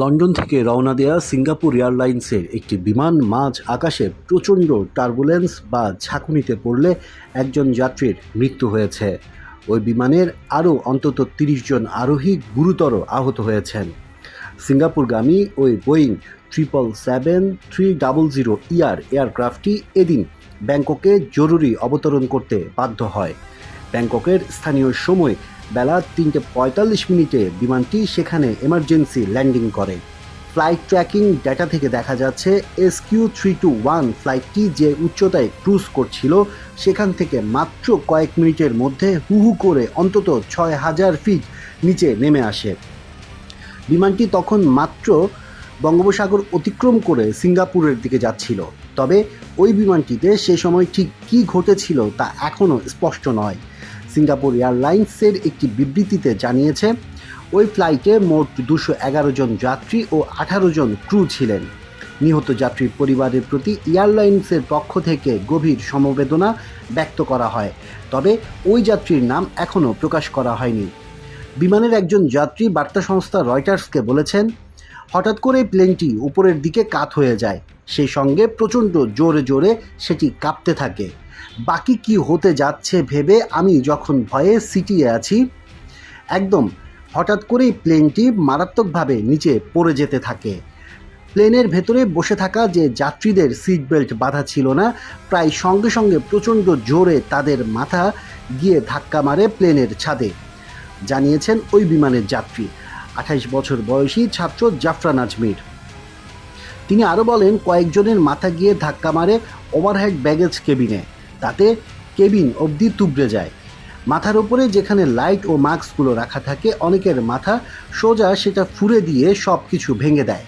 London থেকে রওনা দেওয়া সিঙ্গাপুর এয়ারলাইন্সের একটি বিমান মাঝ আকাশে প্রচণ্ড টার্বুলেন্স বা ঝাঁকুনিতে পড়লে একজন যাত্রীর মৃত্যু হয়েছে। ওই বিমানের আরও অন্তত তিরিশ জন আরোহী গুরুতর আহত হয়েছেন। সিঙ্গাপুরগামী ওই Boeing triple seven three double zero ER এয়ারক্রাফটটি এদিন ব্যাংককে জরুরি অবতরণ করতে বাধ্য হয়। ব্যাংককের স্থানীয় সময় বেলা তিনটে পঁয়তাল্লিশ মিনিটে বিমানটি সেখানে এমার্জেন্সি ল্যান্ডিং করে। ফ্লাইট ট্র্যাকিং ডেটা থেকে দেখা যাচ্ছে S Q three two one ফ্লাইটটি যে উচ্চতায় ক্রুজ করছিল, সেখান থেকে মাত্র কয়েক মিনিটের মধ্যে হু হু করে অন্তত ছয় হাজার ফিট নিচে নেমে আসে। বিমানটি তখন মাত্র বঙ্গোপসাগর অতিক্রম করে সিঙ্গাপুরের দিকে যাচ্ছিল। তবে ওই বিমানটিতে সে সময় ঠিক কী ঘটেছিল তা এখনও স্পষ্ট নয়। সিঙ্গাপুর এয়ারলাইন্সের একটি বিবৃতিতে জানিয়েছে, ওই ফ্লাইটে মোট দুশো এগারো জন যাত্রী ও আঠারো জন ক্রু ছিলেন। নিহত যাত্রীর পরিবারের প্রতি এয়ারলাইন্সের পক্ষ থেকে গভীর সমবেদনা ব্যক্ত করা হয়, তবে ওই যাত্রীর নাম এখনও প্রকাশ করা হয়নি। বিমানের একজন যাত্রী বার্তা সংস্থা রয়টার্সকে বলেছেন হঠাৎ করে প্লেনটি উপরের দিকে কাত হয়ে যায়। সেই সঙ্গে প্রচণ্ড জোরে জোরে সেটি কাঁপতে থাকে। বাকি কি হতে যাচ্ছে ভেবে আমি যখন ভয়ে সিটিয়ে আছি, একদম হঠাৎ করেই প্লেনটি মারাত্মকভাবে নিচে পড়ে যেতে থাকে। প্লেনের ভেতরে বসে থাকা যে যাত্রীদের সিট বেল্ট বাঁধা ছিল না, প্রায় সঙ্গে সঙ্গে প্রচণ্ড জোরে তাদের মাথা গিয়ে ধাক্কা মারে প্লেনের ছাদে, জানিয়েছেন ওই বিমানের যাত্রী। আঠাইশ বছর বয়সী ছাত্র জাফরান আজমির। তিনি আরও বলেন, কয়েকজনের মাথা গিয়ে ধাক্কা মারে ওভারহেড ব্যাগেজ কেবিনে। তাতে কেবিন অবধি তুবড়ে যায়। মাথার উপরে যেখানে লাইট ও মাস্কগুলো রাখা থাকে, অনেকের মাথা সোজা সেটা ফুরে দিয়ে সব কিছু ভেঙে দেয়।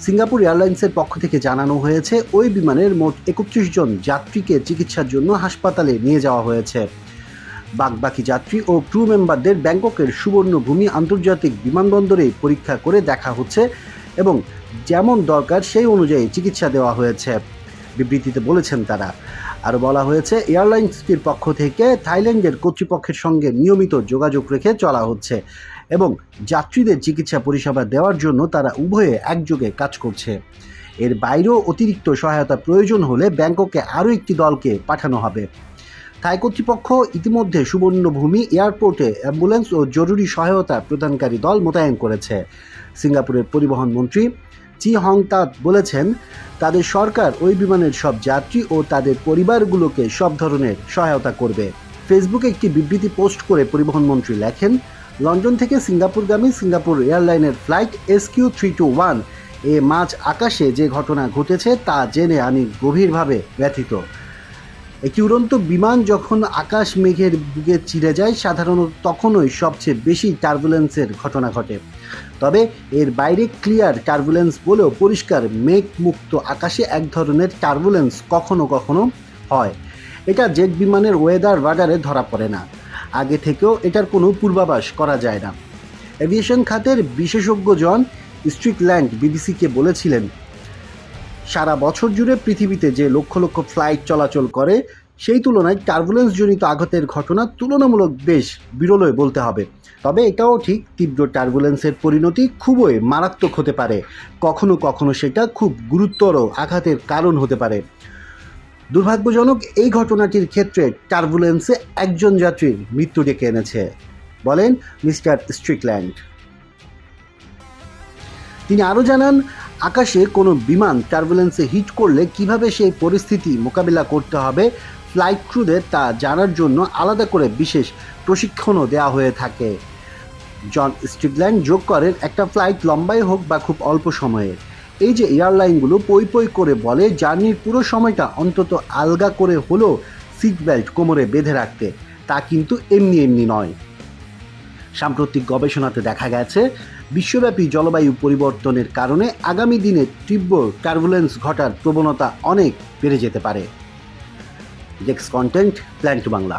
সিঙ্গাপুর এয়ারলাইন্সের পক্ষ থেকে জানানো হয়েছে, ওই বিমানের মোট একত্রিশ জন যাত্রীকে চিকিৎসার জন্য হাসপাতালে নিয়ে যাওয়া হয়েছে। বাকি যাত্রী ও ক্রু মেম্বারদের ব্যাংককের সুবর্ণভূমি আন্তর্জাতিক বিমানবন্দরে পরীক্ষা করে দেখা হচ্ছে এবং যেমন দরকার সেই অনুযায়ী চিকিৎসা দেওয়া হয়েছে। বিবৃতিতে বলেছেন তারা। আরও বলা হয়েছে, এয়ারলাইন্সটির পক্ষ থেকে থাইল্যান্ডের কর্তৃপক্ষের সঙ্গে নিয়মিত যোগাযোগ রেখে চলা হচ্ছে এবং যাত্রীদের চিকিৎসা পরিষেবা দেওয়ার জন্য তারা উভয়ে একযোগে কাজ করছে। এর বাইরেও অতিরিক্ত সহায়তা প্রয়োজন হলে ব্যাংককে আরও একটি দলকে পাঠানো হবে। থাই কর্তৃপক্ষ ইতিমধ্যে সুবর্ণভূমি, এয়ারপোর্টে অ্যাম্বুলেন্স ও জরুরি সহায়তা প্রদানকারী দল মোতায়েন করেছে। সিঙ্গাপুরের পরিবহন মন্ত্রী চি হংতাত বলেছেন, তাদের সরকার ওই বিমানের সব যাত্রী ও তাদের পরিবারগুলোকে সব ধরনের সহায়তা করবে। ফেসবুকে একটি বিবৃতি পোস্ট করে পরিবহন মন্ত্রী লেখেন, লন্ডন থেকে সিঙ্গাপুরগামী Singapore এয়ারলাইনের flight S Q three two one এ মাঝ আকাশে যে ঘটনা ঘটেছে তা জেনে আমি গভীরভাবে ব্যথিত। একটি উড়ন্ত বিমান যখন আকাশ মেঘের বুকে চিরে যায়, সাধারণত তখনই সবচেয়ে বেশি টার্বুলেন্সের ঘটনা ঘটে। তবে এর বাইরে ক্লিয়ার টার্বুলেন্স বলেও পরিষ্কার মেঘ মুক্ত আকাশে এক ধরনের টার্বুলেন্স কখনো কখনো হয়। এটা জেট বিমানের ওয়েদার রাডারে ধরা পড়ে না। আগে থেকেও এটার কোনো পূর্বাভাস করা যায় না। এভিয়েশন খাতের বিশেষজ্ঞজন স্ট্রিকল্যান্ড বিবিসিকে বলেছিলেন সারা বছর জুড়ে পৃথিবীতে যে লক্ষ লক্ষ ফ্লাইট চলাচল করে, সেই তুলনায় টার্বুলেন্স জনিত আঘাতের ঘটনা তুলনামূলক বেশ বিরলই বলতে হবে। তবে এটাও ঠিক, তীব্র টার্বুলেন্সের পরিণতি খুবই মারাত্মক হতে পারে। কখনো কখনো সেটা খুব গুরুতর আঘাতের কারণ হতে পারে। দুর্ভাগ্যজনক, এই ঘটনাটির ক্ষেত্রে টার্বুলেন্সে একজন যাত্রীর মৃত্যু ডেকে এনেছে। বলেন মিস্টার স্ট্রিকল্যান্ড। তিনি আরও জানান আকাশে কোনো বিমান টার্বুলেন্সে হিট করলে কীভাবে সেই পরিস্থিতি মোকাবিলা করতে হবে? ফ্লাইট ক্রুদের তা জানার জন্য আলাদা করে বিশেষ প্রশিক্ষণও দেওয়া হয়ে থাকে। জন স্ট্রিকল্যান্ড যোগ করেন, একটা ফ্লাইট লম্বাই হোক বা খুব অল্প সময়ের এই যে এয়ারলাইনগুলো পই পই করে বলে, জার্নির পুরো সময়টা অন্তত আলগা করে হলেও সিট বেল্ট কোমরে বেঁধে রাখতে, তা কিন্তু এমনি এমনি নয়। সাম্প্রতিক গবেষণাতে দেখা গেছে বিশ্বব্যাপী জলবায়ু পরিবর্তনের কারণে আগামী দিনে তীব্র টার্বুলেন্স ঘটার প্রবণতা অনেক বেড়ে যেতে পারে। ডেক্স কন্টেন্ট প্ল্যান টু বাংলা